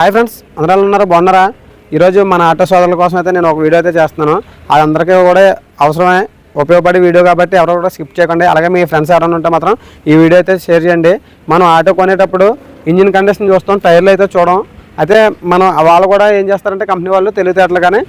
Hi friends అందరూ ఉన్నారు? బాగున్నారా? ఈరోజు మన ఆటో సోదరుల కోసం అయితే నేను ఒక వీడియో అయితే చేస్తున్నాను. అది అందరికీ కూడా అవసరమే ఉపయోగపడే వీడియో కాబట్టి ఎవరు కూడా స్కిప్ చేయకండి. అలాగే మీ ఫ్రెండ్స్ ఎవరైనా ఉంటే మాత్రం ఈ వీడియో అయితే షేర్ చేయండి. మనం ఆటో కొనేటప్పుడు ఇంజిన్ కండిషన్ చూస్తాం టైర్లు అయితే చూడం. అయితే మనం వాళ్ళు కూడా ఏం చేస్తారంటే కంపెనీ వాళ్ళు తెలివితేటలు కానీ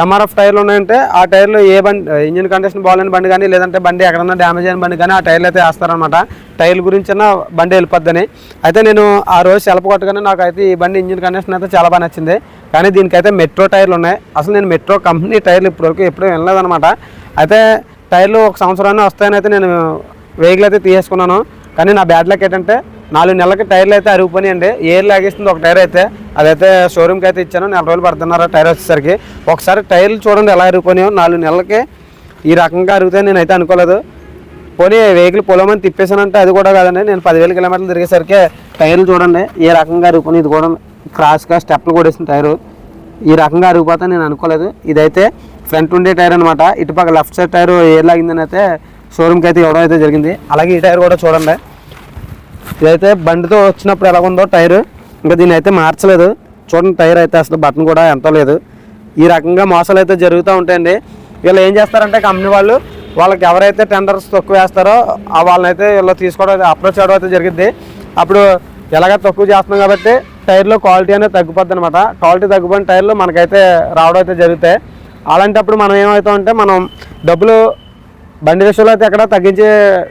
ఎంఆర్ఎఫ్ టైర్లు ఉన్నాయంటే ఆ టైర్లు ఏ బండి ఇంజిన్ కండిషన్ బాగాలేని బండి కానీ లేదంటే బండి ఎక్కడన్నా డ్యామేజ్ అయిన బండి కానీ ఆ టైర్లు అయితే వేస్తారనమాట టైర్ల గురించి బండి వెళ్ళిపోద్దని. అయితే నేను ఆ రోజు సెలపు కొట్టగానే నాకు అయితే ఈ బండి ఇంజిన్ కండిషన్ అయితే చాలా బాగా నచ్చింది. కానీ దీనికైతే మెట్రో టైర్లు ఉన్నాయి. అసలు నేను మెట్రో కంపెనీ టైర్లు ఇప్పటివరకు ఎప్పుడూ వినలేదనమాట అయితే టైర్లు ఒక సంవత్సరాన్ని వస్తాయని అయితే నేను వెహికల్ అయితే తీసేసుకున్నాను. కానీ నా బ్యాడ్ లక్ ఏంటంటే నాలుగు నెలలకి టైర్లు అయితే అరిగిపోయినాయండి. ఏర్ లాగేస్తుంది ఒక టైర్ అయితే అదైతే షోరూమ్కి అయితే ఇచ్చాను. నెల రోజులు పడుతున్నారు టైర్ వచ్చేసరికి. ఒకసారి టైర్లు చూడండి ఎలా అరిగిపోయినాయో. నాలుగు నెలలకి ఈ రకంగా అరుగుతాయి నేనైతే అనుకోలేదు. పోనీ వెహికల్ పొలమని తిప్పేసానంటే అది కూడా కాదండి. నేను పదివేల కిలోమీటర్లు తిరిగేసరికి టైర్లు చూడండి. ఏ రకంగా అరుగుపోయి ఇది కూడా క్రాస్గా స్టెప్లు కూడా వేసిన టైరు. ఈ రకంగా అరిగిపోతా నేను అనుకోలేదు. ఇదైతే ఫ్రంట్ ఉండే టైర్ అనమాట ఇటుపక్క లెఫ్ట్ సైడ్ టైర్ ఏ లాగిందని అయితే షోరూమ్కి అయితే ఇవ్వడం అయితే జరిగింది. అలాగే ఈ టైర్ కూడా చూడండి. ఇదైతే బండితో వచ్చినప్పుడు ఎలా ఉందో టైర్. ఇంకా దీన్ని అయితే మార్చలేదు. చూడండి టైర్ అయితే అసలు బటన్ కూడా ఎంత లేదు. ఈ రకంగా మోసాలు అయితే జరుగుతూ ఉంటాయండి. వీళ్ళు ఏం చేస్తారంటే కంపెనీ వాళ్ళు వాళ్ళకి ఎవరైతే టెండర్స్ తక్కువ వేస్తారో ఆ వాళ్ళనైతే వీళ్ళు తీసుకోవడం అప్రోచ్ చేయడం అయితే జరిగింది అప్పుడు ఎలాగ తక్కువ చేస్తున్నాం కాబట్టి టైర్లో క్వాలిటీ అనేది తగ్గిపోద్ది అనమాట క్వాలిటీ తగ్గిపోయిన టైర్లు మనకైతే రావడం అయితే జరుగుతాయి. అలాంటప్పుడు మనం ఏమవుతామంటే మనం డబ్బులు బండి విషయంలో అయితే ఎక్కడ తగ్గించే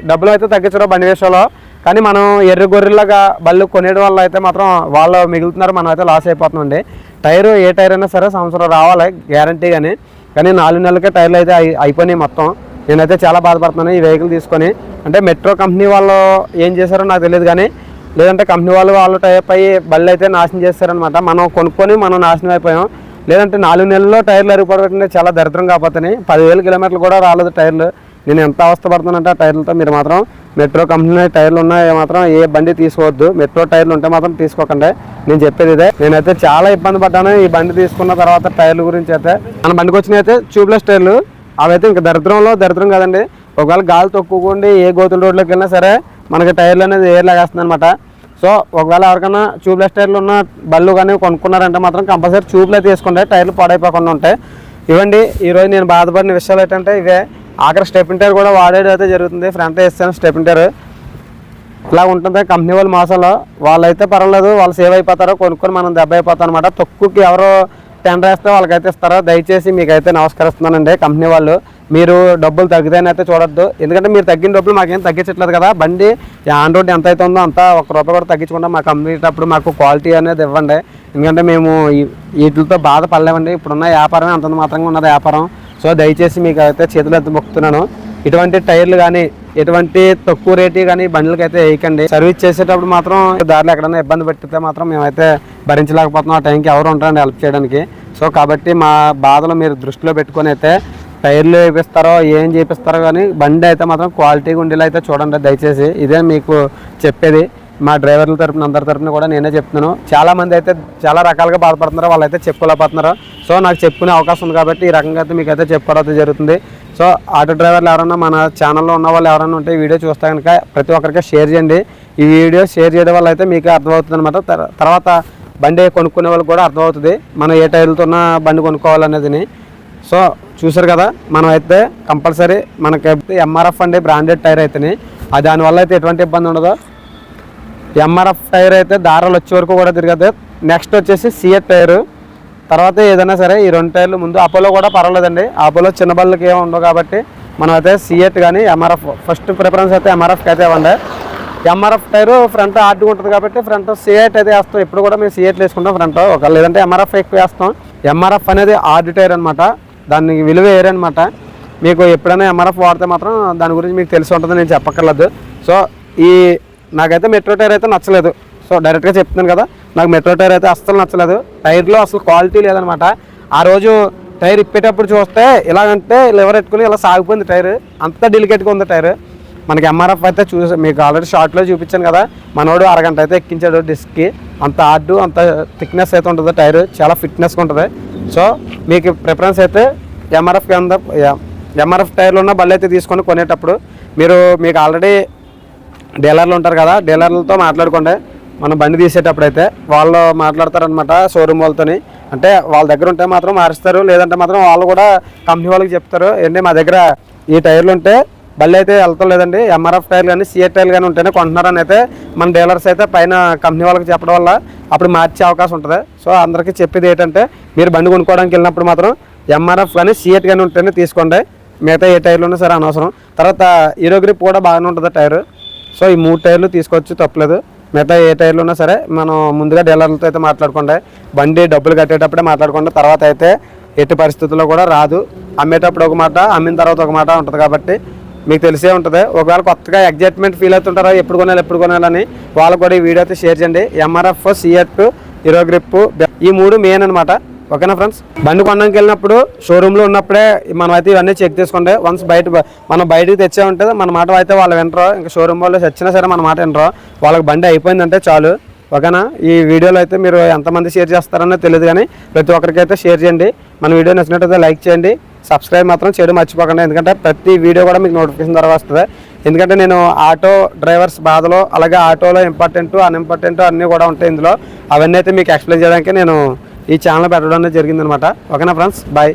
డబ్బులు అయితే తగ్గించడం బండి విషయంలో. కానీ మనం ఎర్ర గొర్రెలాగా బళ్ళు కొనేయడం వల్ల అయితే మాత్రం వాళ్ళు మిగులుతున్నారు మనం అయితే లాస్ అయిపోతుందండి టైరు ఏ టైర్ అయినా సరే సంవత్సరం రావాలి గ్యారంటీ కానీ కానీ నాలుగు నెలలకే టైర్లు అయితే అయి అయిపోయినాయి మొత్తం. నేనైతే చాలా బాధపడుతున్నాను ఈ వెహికల్ తీసుకొని. అంటే మెట్రో కంపెనీ వాళ్ళు ఏం చేశారో నాకు తెలియదు కానీ లేదంటే కంపెనీ వాళ్ళు వాళ్ళు టైప్ అయ్యి బళ్ళు అయితే నాశనం చేస్తారనమాట మనం కొనుక్కొని మనం నాశనం అయిపోయాం. లేదంటే నాలుగు నెలల్లో టైర్లు అరిగిపోవడం చాలా దరిద్రం కాకపోతే పదివేల కిలోమీటర్లు కూడా రాలేదు టైర్లు. నేను ఎంత అవస్థపడుతున్నానంటే ఆ టైర్లతో మీరు మాత్రం మెట్రో కంపెనీ టైర్లు ఉన్నాయి మాత్రం ఏ బండి తీసుకోవద్దు. మెట్రో టైర్లు ఉంటే మాత్రం తీసుకోకండి. నేను చెప్పేది ఇదే. నేనైతే చాలా ఇబ్బంది పడ్డాను. ఈ బండి తీసుకున్న తర్వాత టైర్ల గురించి అయితే. మన బండికి వచ్చినాయి అయితే ట్యూబ్లెస్ టైర్లు. అవైతే ఇంకా దరిద్రంలో దరిద్రం కదండి. ఒకవేళ గాలి తక్కువకుండి ఏ గోతుల రోడ్లోకి వెళ్ళినా సరే మనకి టైర్లు అనేది ఎయిర్ లాగేస్తుంది అనమాట సో ఒకవేళ ఎవరికైనా ట్యూబ్లెస్ టైర్లు ఉన్న బళ్ళు కానీ కొనుక్కున్నారంటే మాత్రం కంపల్సరీ ట్యూబ్లే తీసుకోండి. టైర్లు పాడైపోకుండా ఉంటాయి. ఇవ్వండి. ఈరోజు నేను బాధపడిన విషయాలు ఏంటంటే ఇవే. ఆఖరి స్టెపిన్ టైర్ కూడా వాడేది అయితే జరుగుతుంది. ఫ్రంట్ వేస్తాను స్టెపిన్ టైర్ ఇలా ఉంటుంది కంపెనీ వాళ్ళు మోసాలు. వాళ్ళైతే పర్వాలేదు వాళ్ళు సేవ్ అయిపోతారో కొనుక్కొని మనం దెబ్బ అయిపోతాం అనమాట తక్కువకి ఎవరో టెండర్ వేస్తే వాళ్ళకైతే ఇస్తారో దయచేసి మీకైతే నమస్కరిస్తున్నానండి కంపెనీ వాళ్ళు. మీరు డబ్బులు తగ్గితేనైతే చూడొద్దు. ఎందుకంటే మీరు తగ్గిన డబ్బులు మాకేం తగ్గించట్లేదు కదా. బండి ఆన్ రోడ్ ఎంత అయితే ఉందో అంత ఒక రూపాయి కూడా తగ్గించకుండా మాకు అమ్మేటప్పుడు మాకు క్వాలిటీ అనేది ఇవ్వండి. ఎందుకంటే మేము వీటితో బాధపడలేమండి. ఇప్పుడున్న వ్యాపారం అంతంత మాత్రంగా ఉన్నది వ్యాపారం. సో దయచేసి మీకు అయితే చేతులు ఎత్తి మొక్కుతున్నాను. ఇటువంటి టైర్లు కానీ ఎటువంటి తక్కువ రేటు కానీ బండ్లకి అయితే వేయకండి. సర్వీస్ చేసేటప్పుడు మాత్రం దారిలో ఎక్కడైనా ఇబ్బంది పెట్టితే మాత్రం మేమైతే భరించలేకపోతున్నాం. ఆ టైంకి ఎవరు ఉంటారండి హెల్ప్ చేయడానికి. సో కాబట్టి మా బాధలు మీరు దృష్టిలో పెట్టుకొని అయితే టైర్లు వేపిస్తారో ఏం చేపిస్తారో కానీ బండి అయితే మాత్రం క్వాలిటీగా ఉండేలా అయితే చూడండి. దయచేసి ఇదే మీకు చెప్పేది. మా డ్రైవర్ల తరపున అందరి తరపున కూడా నేనే చెప్తున్నాను. చాలా మంది అయితే చాలా రకాలుగా బాధపడుతున్నారు వాళ్ళైతే చెప్పుకోలేకపోతున్నారు. సో నాకు చెప్పుకునే అవకాశం ఉంది కాబట్టి ఈ రకంగా అయితే మీకు అయితే చెప్పుకోవడం అయితే జరుగుతుంది. సో ఆటో డ్రైవర్లు ఎవరైనా మన ఛానల్లో ఉన్న వాళ్ళు ఎవరైనా ఉంటే ఈ వీడియో చూస్తే కనుక ప్రతి ఒక్కరికి షేర్ చేయండి. ఈ వీడియో షేర్ చేయడం వల్ల అయితే మీకు అర్థమవుతుంది అనమాట తర్వాత బండి కొనుక్కునే వాళ్ళకి కూడా అర్థమవుతుంది. మనం ఏ టైర్లతో ఉన్న బండి కొనుక్కోవాలనేది సో చూసారు కదా మనం అయితే కంపల్సరీ మనకి ఎంఆర్ఎఫ్ అండి బ్రాండెడ్ టైర్ అయితేనే దానివల్ల అయితే ఎటువంటి ఇబ్బంది ఉండదు. ఎంఆర్ఎఫ్ టైర్ అయితే దారాలు వచ్చే వరకు కూడా తిరగదు. నెక్స్ట్ వచ్చేసి సిఎట్ టైర్. తర్వాత ఏదైనా సరే ఈ రెండు టైర్లు ముందు అపోలో కూడా పర్వాలేదండి. అపోలో చిన్న బళ్ళకి ఏమి ఉండవు కాబట్టి మనం అయితే సిఎట్ కానీ ఎంఆర్ఎఫ్ ఫస్ట్ ప్రిఫరెన్స్ అయితే ఎంఆర్ఎఫ్కి అయితే ఇవ్వండి. ఎంఆర్ఎఫ్ టైర్ ఫ్రంట్ ఆర్డీ ఉంటుంది కాబట్టి ఫ్రంట్ సిఎట్ అయితే వేస్తాం. ఇప్పుడు కూడా మేము సిఎట్లు వేసుకుంటాం ఫ్రంట్ ఒక లేదంటే ఎంఆర్ఎఫ్ ఎక్కువ వేస్తాం. ఎంఆర్ఎఫ్ అనేది ఆర్డీ టైర్ అనమాట దానికి విలువ ఏరనమాట అనమాట మీకు ఎప్పుడైనా ఎంఆర్ఎఫ్ వాడితే మాత్రం దాని గురించి మీకు తెలిసి ఉంటుంది నేను చెప్పక్కర్లేదు. సో ఈ నాకైతే మెట్రో టైర్ అయితే నచ్చలేదు. సో డైరెక్ట్గా చెప్తున్నాను కదా నాకు మెట్రో టైర్ అయితే అస్సలు నచ్చలేదు. టైర్లో అసలు క్వాలిటీ లేదనమాట. ఆ రోజు టైర్ ఇప్పేటప్పుడు చూస్తే ఇలాగంటే లివర్ ఎట్టుకుని ఇలా సాగిపోయింది టైర్. అంత డెలికేట్గా ఉంది టైర్. మనకి ఎంఆర్ఎఫ్ అయితే చూసి మీకు ఆల్రెడీ షార్ట్లో చూపించాను కదా మనోడు అరగంట అయితే ఎక్కించాడు డిస్క్కి అంత హార్డు అంత థిక్నెస్ అయితే ఉంటుంది టైర్. చాలా ఫిట్నెస్గా ఉంటుంది. సో మీకు ప్రిఫరెన్స్ అయితే ఎంఆర్ఎఫ్ కింద ఎంఆర్ఎఫ్ టైర్లు ఉన్న బళ్ళు అయితే తీసుకొని కొనేటప్పుడు మీరు మీకు ఆల్రెడీ డీలర్లు ఉంటారు కదా డీలర్లతో మాట్లాడుకోండి మనం బండి తీసేటప్పుడు అయితే వాళ్ళు మాట్లాడతారనమాట షోరూమ్ వాళ్ళతోని. అంటే వాళ్ళ దగ్గర ఉంటే మాత్రం మారుస్తారు లేదంటే మాత్రం వాళ్ళు కూడా కంపెనీ వాళ్ళకి చెప్తారు. ఏంటి మా దగ్గర ఈ టైర్లు ఉంటే బళ్ళు అయితే వెళ్తాం లేదండి ఎంఆర్ఎఫ్ టైర్లు కానీ సిఏ టైర్లు కానీ ఉంటేనే కొంటున్నారని అయితే మన డీలర్స్ అయితే పైన కంపెనీ వాళ్ళకి చెప్పడం వల్ల అప్పుడు మార్చే అవకాశం ఉంటుంది. సో అందరికీ చెప్పేది ఏంటంటే మీరు బండి కొనుక్కోవడానికి వెళ్ళినప్పుడు మాత్రం ఎంఆర్ఎఫ్ కానీ సిఎట్ కానీ ఉంటేనే తీసుకోండి. మిగతా ఏ టైర్లు ఉన్నా సరే అనవసరం. తర్వాత హీరో గ్రిప్ కూడా బాగానే ఉంటుంది టైర్. సో ఈ మూడు టైర్లు తీసుకోవచ్చు తప్పలేదు. మిగతా ఏ టైర్లు ఉన్నా సరే మనం ముందుగా డీలర్లతో అయితే మాట్లాడుకోండి. బండి డబ్బులు కట్టేటప్పుడే మాట్లాడుకోండి. తర్వాత అయితే ఎట్టి పరిస్థితుల్లో కూడా రాదు. అమ్మేటప్పుడు ఒక మాట అమ్మిన తర్వాత ఒక మాట ఉంటుంది కాబట్టి మీకు తెలిసే ఉంటుంది. ఒకవేళ కొత్తగా ఎగ్జైట్మెంట్ ఫీల్ అవుతుంటారో ఎప్పుడు కొనాలి ఎప్పుడు కొనాలని వాళ్ళకు కూడా ఈ వీడియో అయితే షేర్ చేయండి. ఎంఆర్ఎఫ్ సిఎట్ హీరో గ్రిప్ ఈ మూడు మెయిన్ అనమాట ఓకేనా ఫ్రెండ్స్? బండి కొనడానికి వెళ్ళినప్పుడు షోరూంలో ఉన్నప్పుడే మనం అయితే ఇవన్నీ చెక్ చేసుకోండి వన్స్ బయట మనం బయటకు తెచ్చే ఉంటుంది. మన మాట అయితే వాళ్ళు వినరు. ఇంకా షోరూమ్ వాళ్ళు వచ్చినా సరే మన మాట వినరు. వాళ్ళకి బండి అయిపోయిందంటే చాలు. ఓకేనా? ఈ వీడియోలో అయితే మీరు ఎంతమంది షేర్ చేస్తారనో తెలియదు కానీ ప్రతి ఒక్కరికి అయితే షేర్ చేయండి. మన వీడియో నచ్చినట్టయితే లైక్ చేయండి. సబ్స్క్రైబ్ మాత్రం చేయడం మర్చిపోకండి. ఎందుకంటే ప్రతి వీడియో కూడా మీకు నోటిఫికేషన్ ద్వారా వస్తుంది. ఎందుకంటే నేను ఆటో డ్రైవర్స్ బాధలో అలాగే ఆటోలో ఇంపార్టెంట్ అన్ఇంపార్టెంట్ అన్నీ కూడా ఉంటాయి ఇందులో. అవన్నీ అయితే మీకు ఎక్స్ప్లెయిన్ చేయడానికి నేను ఈ ఛానల్ పెట్టడం అనేది జరిగిందనమాట. ఓకేనా ఫ్రెండ్స్ బాయ్